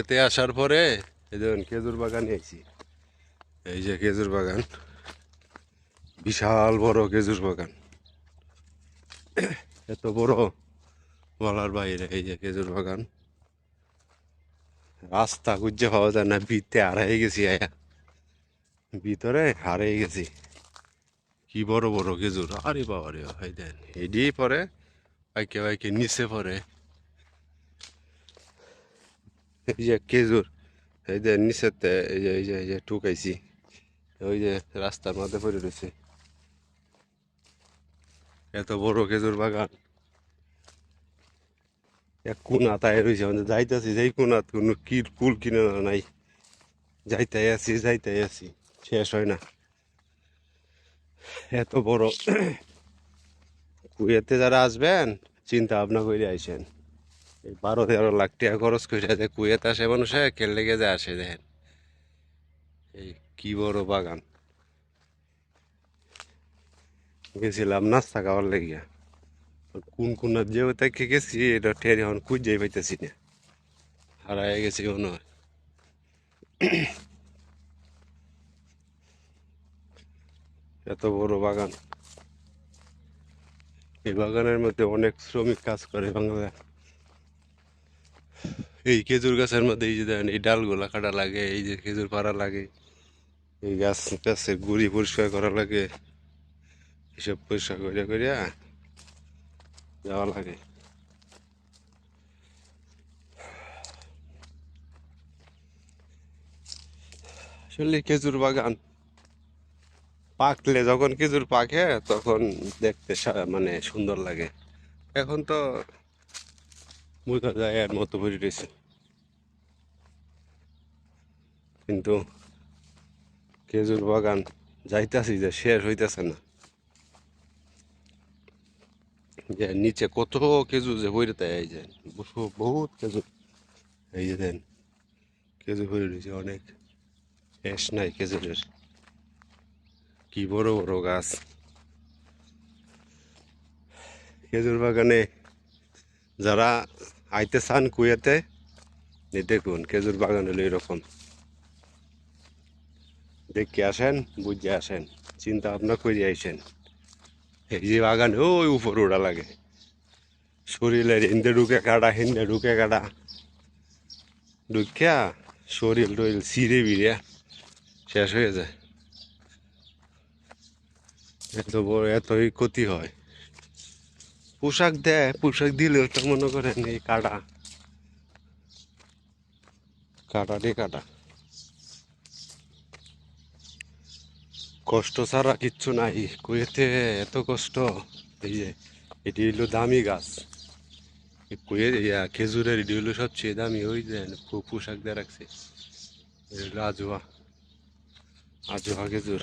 এতে আসার পরে এই দেখুন খেজুর বাগানে আইছি এই যে খেজুর বাগান। বিশাল বড় খেজুর বাগান। এত বড় বলার বাইরে এই যে খেজুর বাগান। রাস্তা খুঁজে পাওয়া যায় না ভিতরে হারাই গেছি আয়া। ভিতরে হারাই গেছি। কি বড় বড় খেজুর আরে বাবা রে ভাই দেন। এডি পরে বাইকে বাইকে নিচে পরে। এই যে খেজুর, এই যে নিচেতে এই যে এই যে এই যে ঠুকাইছি ওই যে রাস্তার মধ্যে পড়ে রয়েছে। এত বড় খেজুর বাগান। এক কোনা তাই রয়েছে মানে যাইতেছি, যেই কোনা কোনো কি কুল কিনে নাই। যাইতে আছি যাইতে আছি, শেষ হয় না। এত বড়। কুয়েতে যারা আসবেন, চিন্তা ভাবনা করে আইসেন। এই বারো তেরো লাখ টাকা খরচ করে যে কুয়েত আসে মানুষে খেললে গেছে আসে, দেখেন। এই কি বড় বাগান। গেছিলাম নাস্তা খাওয়ার লেগিয়া। কোন কোন যে থেকে গেছি, এটা ঠের এখন খুঁজে পাইতেছি না। হারাই গেছি মনে হয়। এত বড় বাগান। এই বাগানের মধ্যে অনেক শ্রমিক কাজ করে বাংলা এই খেজুর গাছের মধ্যে এই যে দেখেন, এই ডালগুলা কাটা লাগে, এই যে খেজুর পাড়া লাগে, এই গাছ গাছের গুড়ি পরিষ্কার করা লাগে, এসব পরিষ্কার করিয়া করিয়া যাওয়া লাগে। আসলে খেজুর বাগান পাকলে যখন খেজুর পাকে, তখন দেখতে মানে সুন্দর লাগে। এখন তো বোঝা যায় এর মতো ভরে রয়েছে কিন্তু খেজুর বাগান যাইতাছি যে শেষ হইতেছে না যে নিচে কত খেজুর যে হইরে তাই এই যে বহু- বহুত খেজুর এই যে দেন খেজুর হয়ে রয়েছে অনেক শেষ নাই খেজুরের কি বড় বড় গাছ খেজুর বাগানে যারা আইতে চান কুয়েতে? দেখুন খেজুর বাগান হলো এরকম দেখে আসেন, বুঝে আসেন, চিন্তা ভাবনা করে আইসেন। এই যে বাগান, ওই উপর ওড়া লাগে। শরীরের হিন্দে ঢুকে কাটা, হিন্দে ঢুকে কাটা। ঢুকিয়া শরীর টরিল সিঁড়ে বিড়ে শেষ হয়ে যায়। এত বড়, এতই ক্ষতি হয়। পোশাক দেয়, পোশাক দিলেও তো মনে করেন এই কাটা। কাটা রে কাটা। কষ্ট ছাড়া কিচ্ছু নাই, কুয়েতে এত কষ্ট। এই যে, এটি হলো দামি গাছ। কুয়ে ইয়া খেজুরের এটি হলো সবচেয়ে দামি, ওই যে পোশাক দিয়ে রাখছে। এই হলো আজোয়া। আজোয়া খেজুর।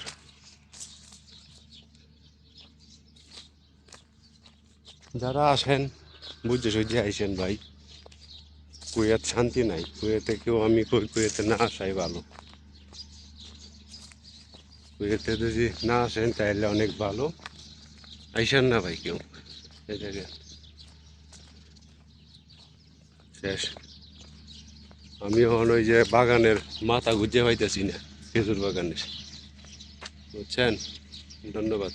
যারা আসেন, বুঝে সুঝে আইসেন ভাই। কুয়েত শান্তি নাই, কুয়েতে কেউ আমি কই, কুয়েতে না আসাই ভালো। কুয়েতে যদি না আসেন তাহলে অনেক ভালো। আইসেন না ভাই কেউ। জায়গায়। শেষ। আমি এখন ওই যে বাগানের মাথা গুজে পাইতেছি না, খেজুর বাগানের। বুঝছেন? ধন্যবাদ।